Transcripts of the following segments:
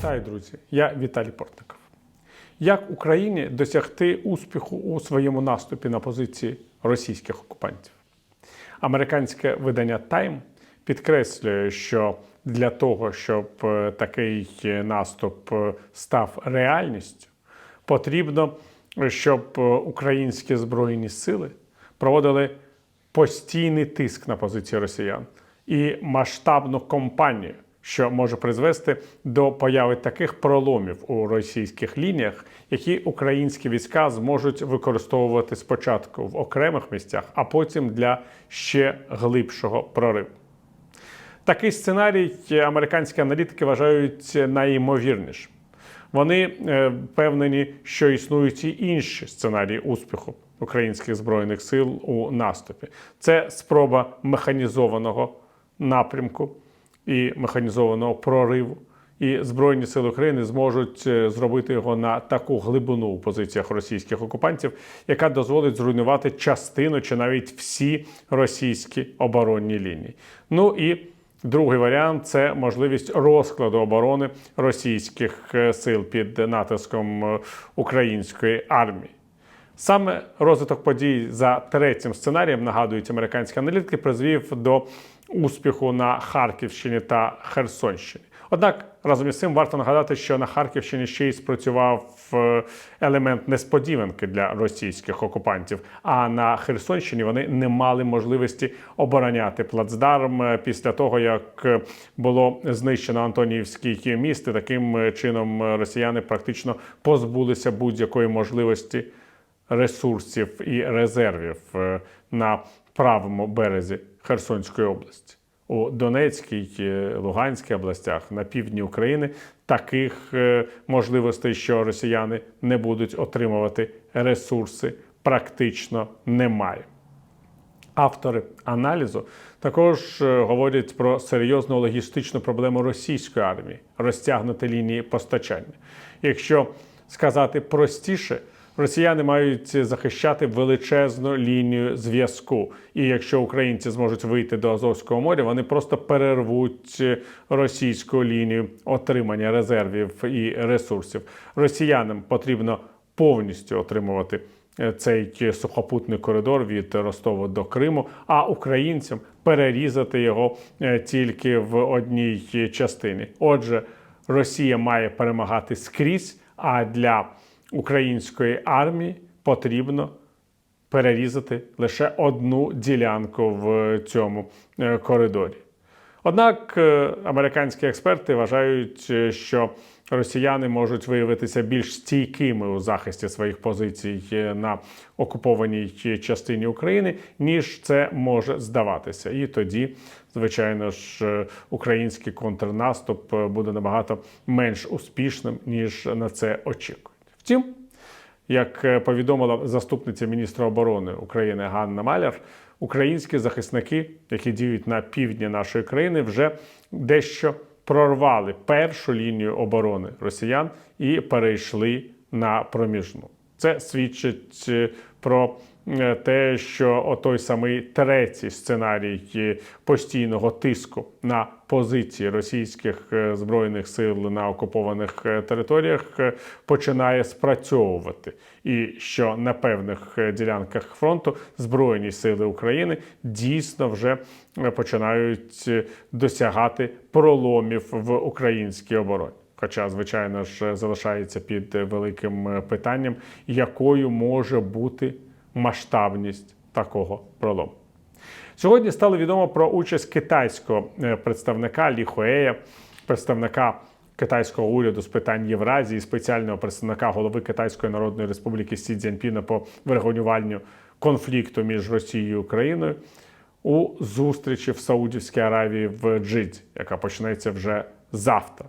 Вітаю, друзі! Я Віталій Портников. Як Україні досягти успіху у своєму наступі на позиції російських окупантів? Американське видання Time підкреслює, що для того, щоб е, такий наступ е, став реальністю, потрібно, щоб е, українські збройні сили проводили постійний тиск на позиції росіян і масштабну кампанію, що може призвести до появи таких проломів у російських лініях, які українські війська зможуть використовувати спочатку в окремих місцях, а потім для ще глибшого прориву. Такий сценарій американські аналітики вважають найімовірнішим. Вони е, впевнені, що існують і інші сценарії успіху українських збройних сил у наступі. Це спроба механізованого напрямку і механізованого прориву. І Збройні сили України зможуть е, зробити його на таку глибину у позиціях російських окупантів, яка дозволить зруйнувати частину чи навіть всі російські оборонні лінії. Ну і Другий варіант це можливість розкладу оборони російських е, сил під натиском е, української армії. Саме розвиток подій за третім сценарієм, нагадують американські аналітики, призвів до успіху на Харківщині та Херсонщині. Однак разом із цим варто нагадати, що на Харківщині ще й спрацював е, елемент несподіванки для російських окупантів. А на Херсонщині вони не мали можливості обороняти плацдарм е, після того, як е, було знищено Антонівський міст. І Таким чином росіяни практично позбулися будь-якої можливості ресурсів і резервів на правому березі Херсонської області у Донецькій, е, Луганській областях на півдні України таких е, можливостей, що росіяни не будуть отримувати ресурси, практично немає. Автори аналізу також е, говорять про серйозну логістичну проблему російської армії, розтягнути лінії постачання. Якщо сказати простіше, Росіяни мають захищати величезну лінію зв'язку. І якщо українці зможуть вийти до Азовського моря, вони просто перервуть російську лінію отримання резервів і ресурсів. Росіянам потрібно повністю отримувати е, цей сухопутний коридор від Ростова до Криму, а українцям перерізати його е, тільки в одній частині. Отже, Росія має перемагати скрізь. А для української армії потрібно перерізати лише одну ділянку в цьому е, коридорі. Однак е, американські експерти вважають, е, що росіяни можуть виявитися більш стійкими у захисті своїх позицій на окупованій частині України, ніж це може здаватися. І тоді, звичайно ж, український контрнаступ буде набагато менш успішним ніж на це очікують. Втім, як е, повідомила заступниця міністра оборони України Ганна Маляр, українські захисники, які діють на півдні нашої країни, вже дещо прорвали першу лінію оборони росіян і перейшли на проміжну. Це свідчить е, про те, що той самий третій сценарій постійного тиску на позиції російських е, збройних сил на окупованих е, територіях починає спрацьовувати, і що на певних ділянках фронту збройні сили України дійсно вже починають досягати проломів в українській обороні. Хоча, звичайно ж, залишається під великим питанням, якою може бути масштабність такого пролому. Сьогодні стало відомо про участь китайського е, представника Лі Хуея, представника китайського уряду з питань Євразії, спеціального представника голови Китайської Народної Республіки Сі Цзяньпіна по врегулюванню конфлікту між Росією і Україною у зустрічі в Саудівській Аравії в Джиді, яка почнеться вже завтра.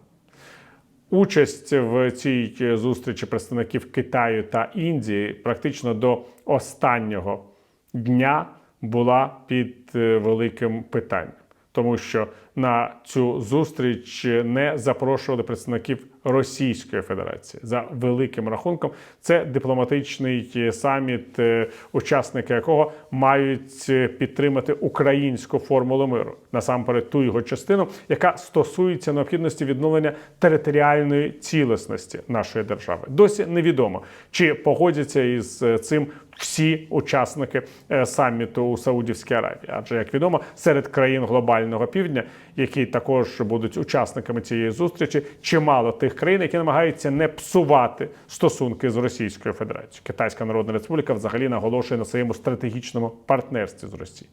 Участь в цій зустрічі представників Китаю та Індії практично до останнього дня була під е, великим питанням, тому що на цю зустріч не запрошували представників Російської Федерації. За великим рахунком, це дипломатичний саміт, е, учасники якого мають підтримати українську формулу миру насамперед ту його частину, яка стосується необхідності відновлення територіальної цілісності нашої держави. Досі невідомо, чи погодяться із е, цим всі учасники е, саміту у Саудівській Аравії. Адже як відомо, серед країн глобального півдня, які також будуть учасниками цієї зустрічі, чимало тих країн, які намагаються не псувати стосунки з Російською Федерацією. Китайська Народна Республіка взагалі наголошує на своєму стратегічному партнерстві з Росією.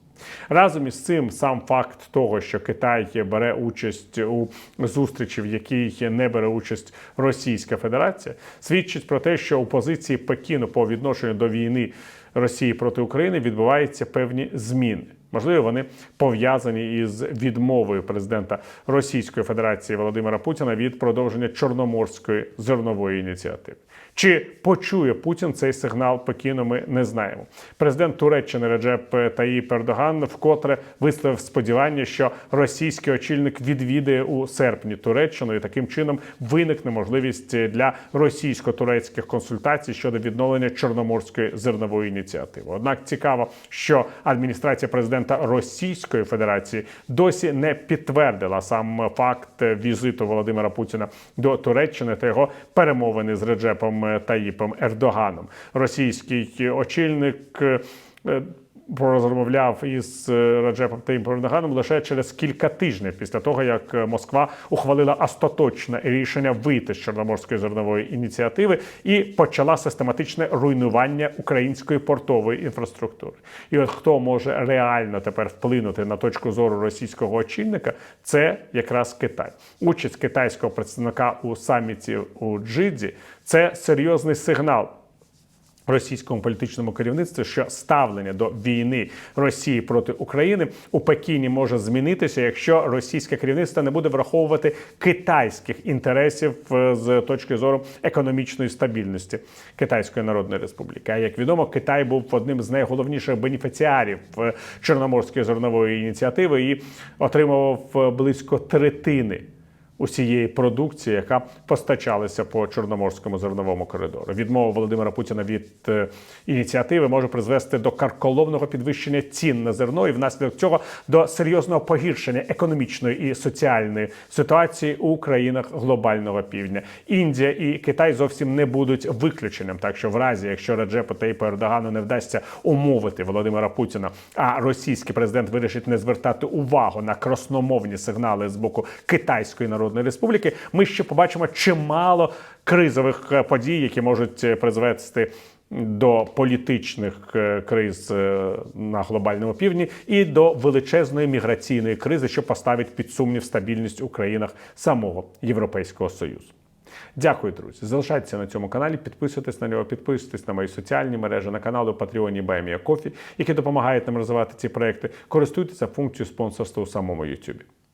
Разом із цим сам факт того, що Китай бере участь у зустрічі, в якій не бере участь Російська Федерація, свідчить про те, що у позиції Пекіну по відношенню до війни Росії проти України відбуваються певні зміни. Можливо, вони пов'язані із відмовою президента Російської Федерації Володимира Путіна від продовження Чорноморської зернової ініціативи. Чи почує Путін цей сигнал Пекіну? Ми не знаємо. Президент Туреччини Реджеп Таїп Ердоган вкотре висловив сподівання, що російський очільник відвідає у серпні Туреччину, і таким чином виникне можливість для російсько-турецьких консультацій щодо відновлення Чорноморської зернової ініціативи. Однак цікаво, що адміністрація президента Російської Федерації досі не підтвердила сам факт візиту Володимира Путіна до Туреччини та його перемовини з Реджепом Таїпом Ердоганом. Російський очільник. Розмовляв із е, Раджепом Таїпом Ердоганом лише через кілька тижнів після того, як е, Москва ухвалила остаточне рішення вийти з Чорноморської зернової ініціативи і почала систематичне руйнування української портової інфраструктури. І от хто може реально тепер вплинути на точку зору російського очільника, це якраз Китай. Участь китайського представника у саміті у Джидзі це серйозний сигнал російському політичному керівництві, що ставлення до війни Росії проти України у Пекіні може змінитися, якщо російське керівництво не буде враховувати китайських інтересів е, з точки зору економічної стабільності Китайської Народної Республіки. А як відомо, Китай був одним з найголовніших бенефіціарів е, Чорноморської зернової ініціативи і отримував е, близько третини усієї продукції, яка постачалася по чорноморському зерновому коридору. Відмова Володимира Путіна від е, ініціативи може призвести до карколовного підвищення цін на зерно і внаслідок цього до серйозного погіршення економічної і соціальної ситуації у країнах глобального півдня. Індія і Китай зовсім не будуть виключенням. Так що, в разі, якщо Реджепу Таїпу Ердогану не вдасться умовити Володимира Путіна, а російський президент вирішить не звертати увагу на красномовні сигнали з боку Китайської народної республіки, ми ще побачимо чимало кризових е, подій, які можуть е, призвести. До політичних е, криз на глобальному півдні і до величезної міграційної кризи, що поставить під сумнів стабільність у країнах самого Європейського Союзу. Дякую, друзі. Залишайтеся на цьому каналі, підписуйтесь на нього, підписуйтесь на мої соціальні мережі, на канали у Патреоні Баймія Кофі, які допомагають нам розвивати ці проекти. Користуйтеся функцією спонсорства у самому YouTube.